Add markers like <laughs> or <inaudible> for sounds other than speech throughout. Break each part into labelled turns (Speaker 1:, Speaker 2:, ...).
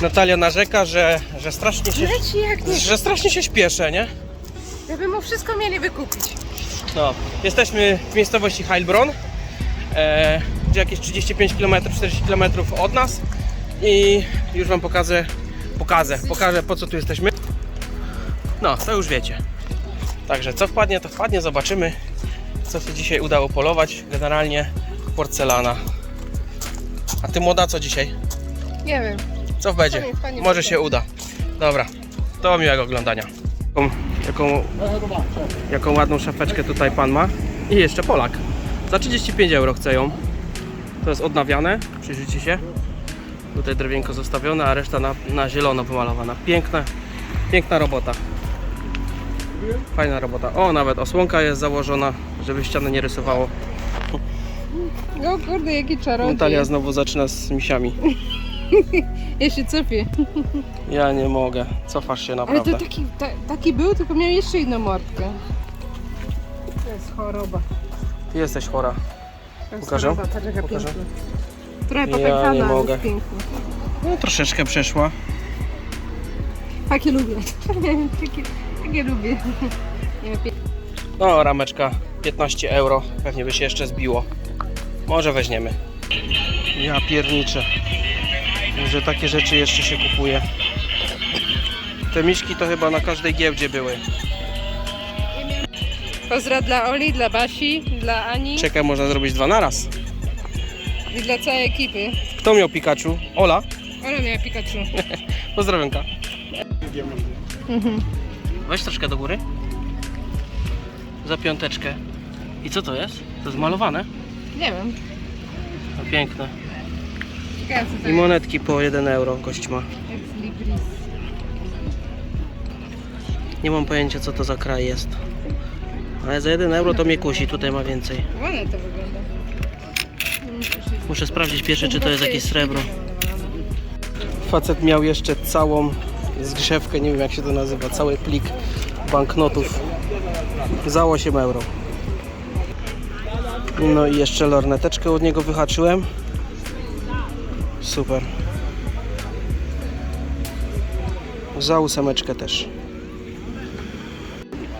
Speaker 1: Natalia narzeka, że, że strasznie się...
Speaker 2: Leci jak nie.
Speaker 1: Że strasznie się śpieszę, nie?
Speaker 2: Gdyby mu wszystko mieli wykupić.
Speaker 1: No, jesteśmy w miejscowości Heilbronn, e, gdzie jakieś 35 km, 40 km od nas i już Wam pokażę, pokażę, pokażę po co tu jesteśmy. No, to już wiecie. Także co wpadnie, to wpadnie, zobaczymy co się dzisiaj udało polować. Generalnie porcelana. A Ty młoda co dzisiaj?
Speaker 2: Nie wiem.
Speaker 1: Co będzie?
Speaker 2: Fajnie, fajnie
Speaker 1: Może
Speaker 2: będzie.
Speaker 1: się uda. Dobra, to miłego oglądania. Jaką, jaką, jaką ładną szafeczkę tutaj pan ma. I jeszcze Polak. Za 35 euro chce ją. To jest odnawiane, przyjrzyjcie się. Tutaj drewienko zostawione, a reszta na, na zielono pomalowana. Piękna, piękna robota. Fajna robota. O, nawet osłonka jest założona, żeby ścianę nie rysowało.
Speaker 2: O kurde, jaki czarodziej.
Speaker 1: Natalia znowu zaczyna z misiami. <laughs>
Speaker 2: Ja się cofię.
Speaker 1: Ja nie mogę. Cofasz się
Speaker 2: Ale
Speaker 1: naprawdę.
Speaker 2: to taki, ta, taki był, tylko miał jeszcze inną mordkę. To jest choroba.
Speaker 1: Ty jesteś chora.
Speaker 2: To jest
Speaker 1: Pokażę?
Speaker 2: choroba, patrz jaka
Speaker 1: Pokażę?
Speaker 2: piękna. Trochę
Speaker 1: Ja
Speaker 2: popękana,
Speaker 1: nie
Speaker 2: ale
Speaker 1: mogę.
Speaker 2: jest piękna.
Speaker 1: No troszeczkę przeszła.
Speaker 2: Takie lubię. <laughs> takie, takie lubię. Nie wiem, pie-
Speaker 1: No, rameczka 15 euro. Pewnie by się jeszcze zbiło. Może weźmiemy. Ja pierniczę. Że takie rzeczy jeszcze się kupuje. Te miśki to chyba na każdej giełdzie były.
Speaker 2: Pozdra dla Oli, dla Basi, dla Ani
Speaker 1: Czekaj, można zrobić dwa naraz.
Speaker 2: i dla całej ekipy.
Speaker 1: Kto miał Pikachu? Ola?
Speaker 2: Ola miała Pikachu. <laughs>
Speaker 1: Pozdrowionka.
Speaker 2: Mhm.
Speaker 1: Weź troszkę do góry. Za piąteczkę. I co to jest? To jest malowane?
Speaker 2: Nie wiem.
Speaker 1: No, piękne. I monetki po 1 euro gość ma. Nie mam pojęcia co to za kraj jest. Ale za 1 euro to mnie kusi, tutaj ma więcej.
Speaker 2: Ładnie to wygląda.
Speaker 1: Muszę sprawdzić pierwsze czy to jest jakieś srebro. Facet miał jeszcze całą zgrzewkę, nie wiem jak się to nazywa, cały plik banknotów za 8 euro. No i jeszcze lorneteczkę od niego wyhaczyłem. Super. Za ósemeczkę też.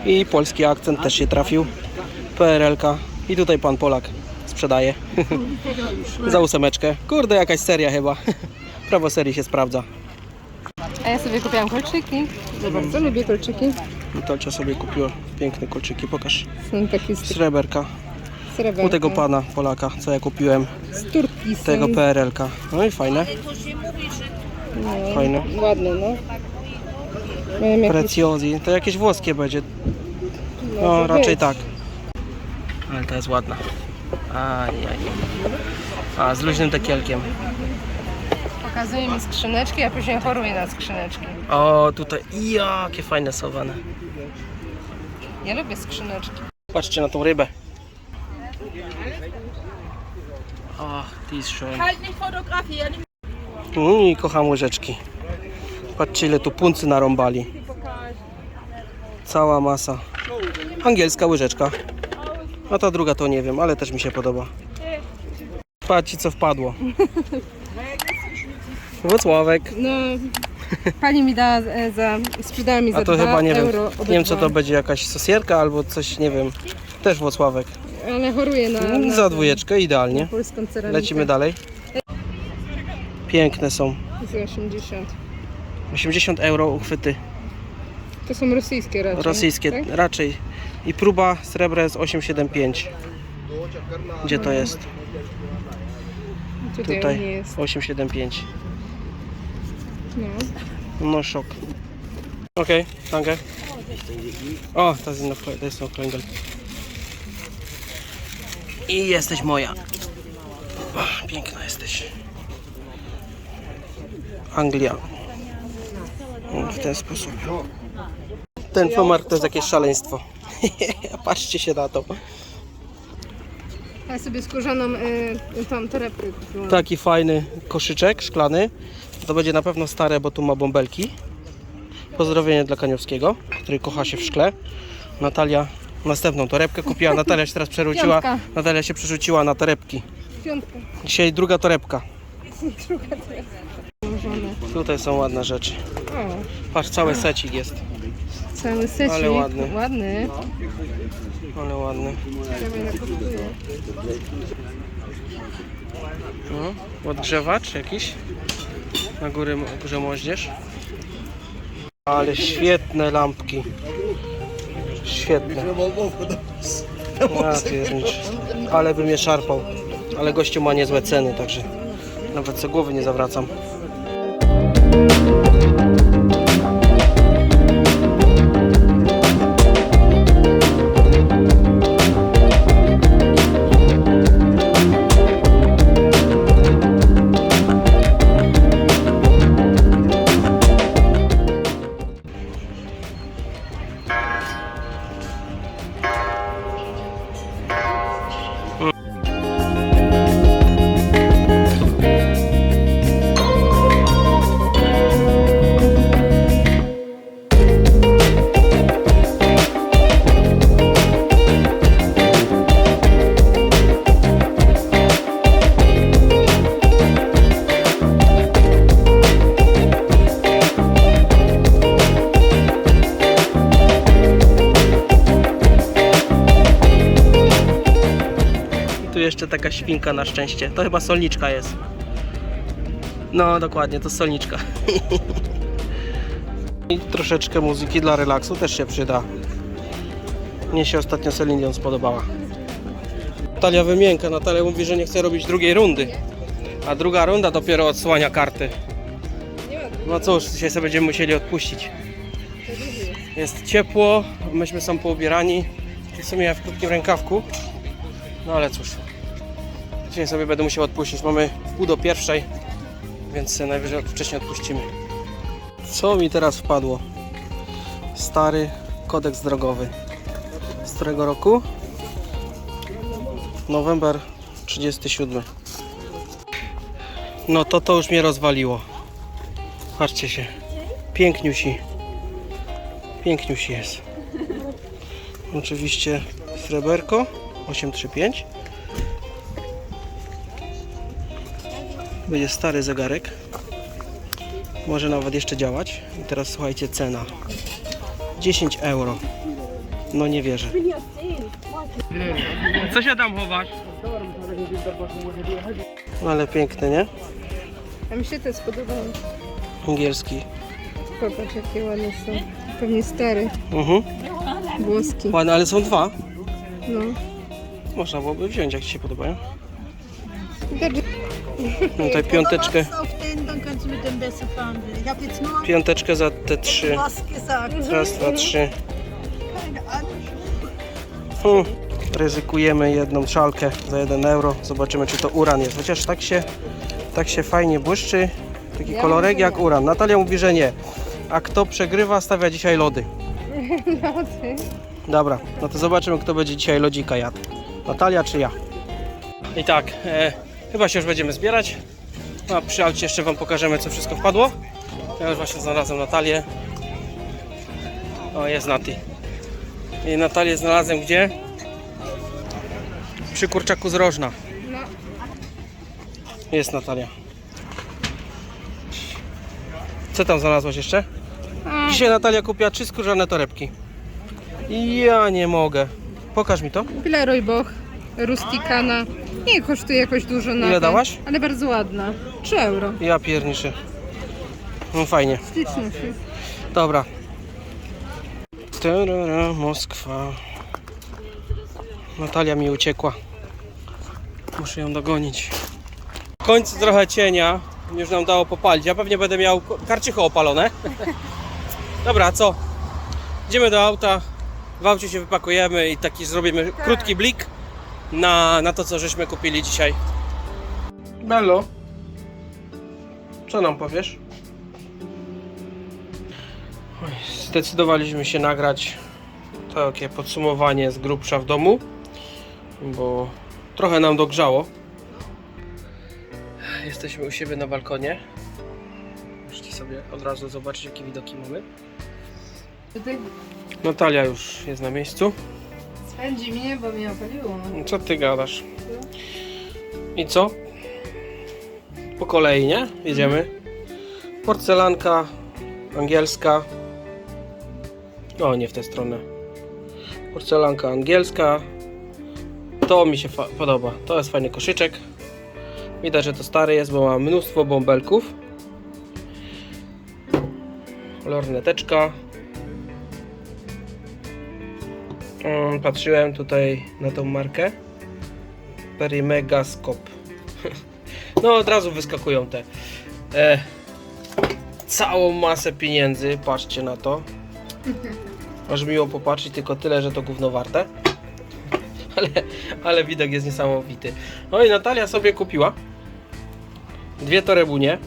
Speaker 1: I polski akcent też się trafił. PRL-ka. I tutaj pan Polak sprzedaje. <laughs> Za ósemeczkę. Kurde, jakaś seria chyba. <laughs> Prawo serii się sprawdza.
Speaker 2: A ja sobie kupiłam kolczyki. Ja bardzo lubię kolczyki.
Speaker 1: Natalcia sobie kupiła piękne kolczyki. Pokaż.
Speaker 2: Są takie
Speaker 1: Sreberka.
Speaker 2: Sreberka.
Speaker 1: U tego pana Polaka, co ja kupiłem.
Speaker 2: Z Turki są.
Speaker 1: Tego PRL-ka. No i fajne.
Speaker 2: No,
Speaker 1: Fajne.
Speaker 2: Ładne, no. Jakieś...
Speaker 1: Preciosi. To jakieś włoskie będzie.
Speaker 2: może
Speaker 1: No, raczej
Speaker 2: być.
Speaker 1: tak. Ale ta jest ładna. Ajaj. A, z luźnym tekielkiem.
Speaker 2: Pokazuje mi skrzyneczki, a później choruje na skrzyneczki.
Speaker 1: O, tutaj. Jakie fajne sowane.
Speaker 2: Ja lubię skrzyneczki.
Speaker 1: Patrzcie na tą rybę. O, die ist schön.
Speaker 3: Halt nicht fotografieren.
Speaker 1: Mm, I kocham łyżeczki. Patrzcie ile tu puncy narąbali. Cała masa. Angielska łyżeczka. A ta druga to nie wiem, ale też mi się podoba. Patrzcie co wpadło. Włocławek.
Speaker 2: No, pani mi dała e, za, sprzedała mi za
Speaker 1: A to
Speaker 2: 2
Speaker 1: chyba nie wiem,
Speaker 2: euro
Speaker 1: nie wiem co to będzie jakaś sosierka albo coś, nie wiem. Też Włocławek.
Speaker 2: Ale choruje na, na
Speaker 1: Za dwójeczkę, idealnie.
Speaker 2: polską ceramikę.
Speaker 1: Lecimy dalej. Piękne są.
Speaker 2: Za 80.
Speaker 1: 80 euro uchwyty.
Speaker 2: To są rosyjskie raczej.
Speaker 1: Rosyjskie
Speaker 2: Tak?
Speaker 1: raczej. I próba srebra jest 875. Gdzie to jest?
Speaker 2: Tutaj,
Speaker 1: Tutaj
Speaker 2: nie jest.
Speaker 1: 875.
Speaker 2: No.
Speaker 1: No szok. Okej, danke. O, to jest, noch, to jest Klingel. I jesteś moja. Piękna jesteś. Anglia. W ten sposób. Ten pomark to jest jakieś szaleństwo. <laughs> Patrzcie się na to.
Speaker 2: Ja sobie skórzaną y, tą torebkę kupiłam.
Speaker 1: Taki fajny koszyczek szklany. To będzie na pewno stare, bo tu ma bąbelki. Pozdrowienie dla Kaniowskiego, który kocha się w szkle. Natalia następną torebkę kupiła. <laughs> Natalia się teraz przerzuciła.
Speaker 2: Piątka.
Speaker 1: Natalia się przerzuciła na torebki.
Speaker 2: Piątka.
Speaker 1: Dzisiaj druga torebka.
Speaker 2: one.
Speaker 1: Tutaj są ładne rzeczy.
Speaker 2: O,
Speaker 1: Patrz, cały secik jest.
Speaker 2: cały secik.
Speaker 1: Ale ładny.
Speaker 2: Ładny.
Speaker 1: Ale ładny. No, odgrzewacz jakiś. Na górę, górze moździerz. Ale świetne lampki. Świetne. Ja. Ale bym je szarpał. Ale gościu ma niezłe ceny, także nawet co głowy nie zawracam. Jeszcze taka świnka na szczęście. To chyba solniczka jest. No dokładnie, to solniczka. <laughs> I troszeczkę muzyki dla relaksu też się przyda. Mnie się ostatnio Celine spodobała. Natalia wymienka. Natalia mówi, że nie chce robić drugiej rundy. A druga runda dopiero odsłania karty. No cóż, dzisiaj sobie będziemy musieli odpuścić. Jest ciepło, myśmy są poubierani. W sumie ja w krótkim rękawku. No ale cóż. Dzisiaj sobie będę musiał odpuścić. Mamy pół do pierwszej, więc najwyżej wcześniej odpuścimy. Co mi teraz wpadło? Stary kodeks drogowy. Z którego roku? November 37. No to to już mnie rozwaliło. Patrzcie się. Piękniusi. Piękniusi jest. Oczywiście sreberko 835. Będzie stary zegarek. Może nawet jeszcze działać. I teraz słuchajcie, cena. 10 euro. No nie wierzę. Co się tam chowasz? No ale piękny, nie?
Speaker 2: A mi się te spodobały.
Speaker 1: Angielski.
Speaker 2: Popatrz jakie ładne są. Pewnie stary,
Speaker 1: Mhm.
Speaker 2: włoski.
Speaker 1: Ładne, ale są dwa.
Speaker 2: No.
Speaker 1: Można byłoby wziąć, jak Ci się podobają.
Speaker 2: Widać,
Speaker 1: No tutaj piąteczkę, piąteczkę za te trzy. Raz, dwa, trzy. Hmm. Ryzykujemy jedną szalkę za 1 euro. Zobaczymy, czy to uran jest. Chociaż tak się, tak się fajnie błyszczy. Taki
Speaker 2: Ja
Speaker 1: kolorek
Speaker 2: mówię
Speaker 1: jak uran. Natalia mówi, że nie. A kto przegrywa, stawia dzisiaj lody. <laughs>
Speaker 2: lody.
Speaker 1: Dobra, no to zobaczymy, kto będzie dzisiaj lodzika jadł. Natalia czy ja? I tak, e, chyba się już będziemy zbierać. A przy aucie jeszcze Wam pokażemy, co wszystko wpadło. Ja już właśnie znalazłem Natalię. O, jest Nati. I Natalię znalazłem gdzie? Przy kurczaku z Rożna.
Speaker 2: No.
Speaker 1: Jest Natalia. Co tam znalazłaś jeszcze? Dzisiaj Natalia kupiła trzy skórzane torebki. Ja nie mogę. Pokaż mi to.
Speaker 2: Villeroy Boch, rustikana. Nie kosztuje jakoś dużo na
Speaker 1: Ile dałaś?
Speaker 2: Ale bardzo ładna. 3 euro.
Speaker 1: Ja pierniczy. No fajnie.
Speaker 2: Śliczna się.
Speaker 1: Dobra. Tarara, Moskwa. Natalia mi uciekła. Muszę ją dogonić. W końcu trochę cienia. Już nam dało popalić. Ja pewnie będę miał karczycho opalone. <laughs> Dobra, co? Idziemy do auta. W aucie się wypakujemy i taki zrobimy krótki blik na, na to, co żeśmy kupili dzisiaj. Bello, co nam powiesz? Oj, Zdecydowaliśmy się nagrać takie podsumowanie z grubsza w domu, bo trochę nam dogrzało. Jesteśmy u siebie na balkonie. Możecie sobie od razu zobaczyć, jakie widoki mamy. Natalia już jest na miejscu.
Speaker 2: Spędzi mnie, bo mnie opaliło.
Speaker 1: Co ty gadasz? I co? Po kolei, nie? Jedziemy. Porcelanka angielska. O, nie w tę stronę. Porcelanka angielska. To mi się podoba. To jest fajny koszyczek. Widać, że to stary jest, bo ma mnóstwo bąbelków. Lorneteczka. Patrzyłem tutaj na tą markę. Perimegascope. <laughs> No od razu wyskakują te. E, całą masę pieniędzy, patrzcie na to. <laughs> Aż miło popatrzeć, tylko tyle, że to gówno warte. <laughs> Ale, ale widok jest niesamowity. No i Natalia sobie kupiła dwie torebunie.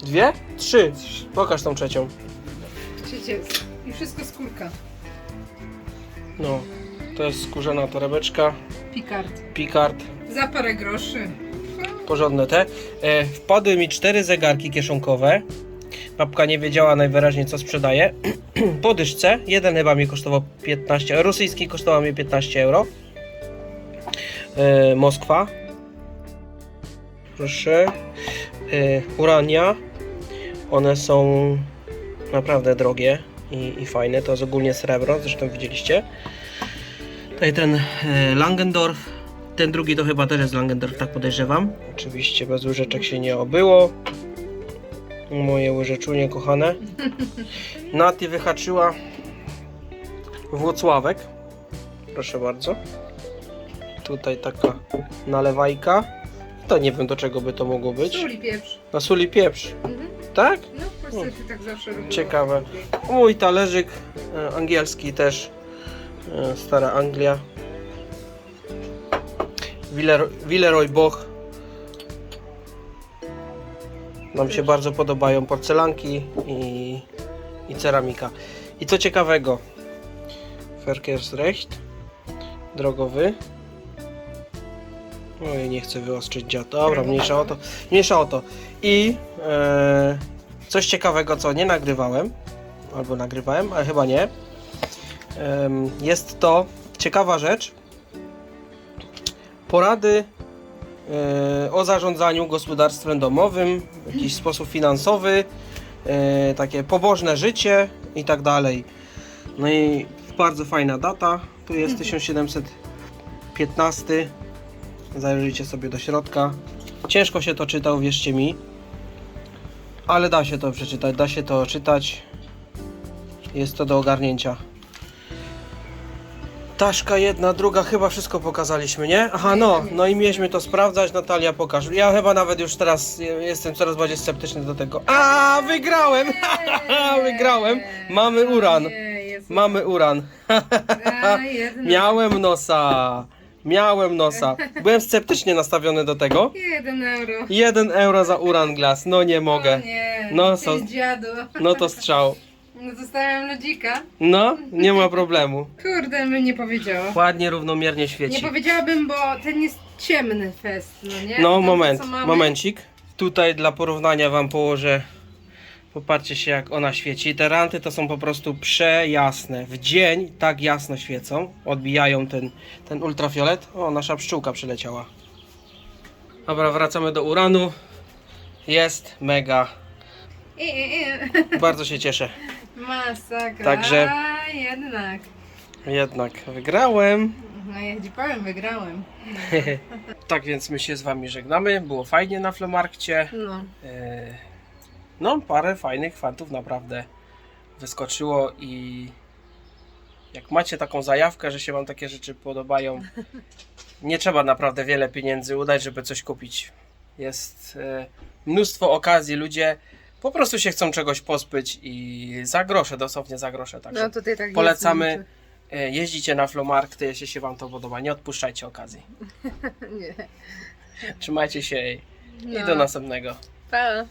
Speaker 1: Dwie? Trzy. Pokaż tą trzecią.
Speaker 2: Trzecie i wszystko skórka.
Speaker 1: No, to jest skórzana torebeczka.
Speaker 2: Picard.
Speaker 1: Picard.
Speaker 2: Za parę groszy.
Speaker 1: porządne te. E, wpadły mi cztery zegarki kieszonkowe. Babka nie wiedziała najwyraźniej co sprzedaje. <clears throat> po dyszce. Jeden chyba mi kosztował 15 euro. Rosyjski kosztował mi 15 euro. E, Moskwa. Proszę. E, Urania. One są naprawdę drogie i, i fajne. To jest ogólnie srebro, zresztą widzieliście. Tutaj ten e, Langendorf. Ten drugi to chyba też jest Langendorf, tak podejrzewam. Oczywiście bez łyżeczek się nie obyło. Moje łyżeczunie kochane. <laughs> Nati wyhaczyła Włocławek. Proszę bardzo. Tutaj taka nalewajka. To nie wiem do czego by to mogło być.
Speaker 2: Sól i pieprz.
Speaker 1: Na sól i pieprz.
Speaker 2: Mhm.
Speaker 1: Tak?
Speaker 2: No się tak zawsze.
Speaker 1: Ciekawe. Mój talerzyk e, angielski też. E, Stara Anglia. Willer- Boch. Nam się bardzo podobają porcelanki i, i ceramika. I co ciekawego, Verkehrsrecht drogowy. Oj, nie chcę wyostrzyć dziad. Dobra, mniejsza o to. Mniejsza o to. I e, coś ciekawego, co nie nagrywałem, albo nagrywałem, ale chyba nie. Jest to ciekawa rzecz. Porady e, o zarządzaniu gospodarstwem domowym, w jakiś sposób finansowy, e, takie pobożne życie i tak dalej. No i bardzo fajna data. Tu jest 1715. Zajrzyjcie sobie do środka. Ciężko się to czyta, uwierzcie mi. Ale da się to przeczytać, da się to czytać. Jest to do ogarnięcia. Taszka jedna, druga, chyba wszystko pokazaliśmy, nie? Aha, no, no i mieliśmy to sprawdzać, Natalia pokaż. Ja chyba nawet już teraz jestem coraz bardziej sceptyczny do tego. A, wygrałem! <laughs> wygrałem! Mamy uran. Mamy uran. <laughs> Miałem nosa. Miałem nosa. Byłem sceptycznie nastawiony do tego.
Speaker 2: Jeden euro.
Speaker 1: Jeden euro za uran glass, no nie
Speaker 2: O
Speaker 1: mogę.
Speaker 2: nie.
Speaker 1: No,
Speaker 2: dziadu.
Speaker 1: No to strzał.
Speaker 2: No zostawiam lodzika.
Speaker 1: No, nie ma problemu.
Speaker 2: Kurde, bym nie powiedziała.
Speaker 1: Ładnie, równomiernie
Speaker 2: Nie
Speaker 1: świeci.
Speaker 2: powiedziałabym, bo ten jest ciemny fest, no nie?
Speaker 1: No,
Speaker 2: To,
Speaker 1: moment,
Speaker 2: co mamy-
Speaker 1: momencik. Tutaj dla porównania wam położę. Popatrzcie się jak ona świeci. Te ranty to są po prostu przejasne. W dzień tak jasno świecą. Odbijają ten, ten ultrafiolet. O, nasza pszczółka przyleciała. Dobra, wracamy do uranu. Jest mega.
Speaker 2: I, i, i.
Speaker 1: Bardzo się cieszę.
Speaker 2: Masakra.
Speaker 1: Także-
Speaker 2: A, jednak.
Speaker 1: Jednak wygrałem.
Speaker 2: No ja ci powiem, wygrałem. <laughs>
Speaker 1: Tak więc my się z wami żegnamy. Było fajnie na Flomarkcie.
Speaker 2: No.
Speaker 1: E, No, parę fajnych fantów naprawdę wyskoczyło i jak macie taką zajawkę, że się wam takie rzeczy podobają, <laughs> nie trzeba naprawdę wiele pieniędzy udać, żeby coś kupić. Jest e, mnóstwo okazji, ludzie po prostu się chcą czegoś pozbyć i za grosze, dosłownie za grosze. Także
Speaker 2: No tutaj tak
Speaker 1: polecamy,
Speaker 2: jest.
Speaker 1: e, jeździcie na Flomarkty, jeśli się wam to podoba, nie odpuszczajcie okazji. <laughs>
Speaker 2: Nie.
Speaker 1: Trzymajcie się i
Speaker 2: No.
Speaker 1: do następnego.
Speaker 2: Pa.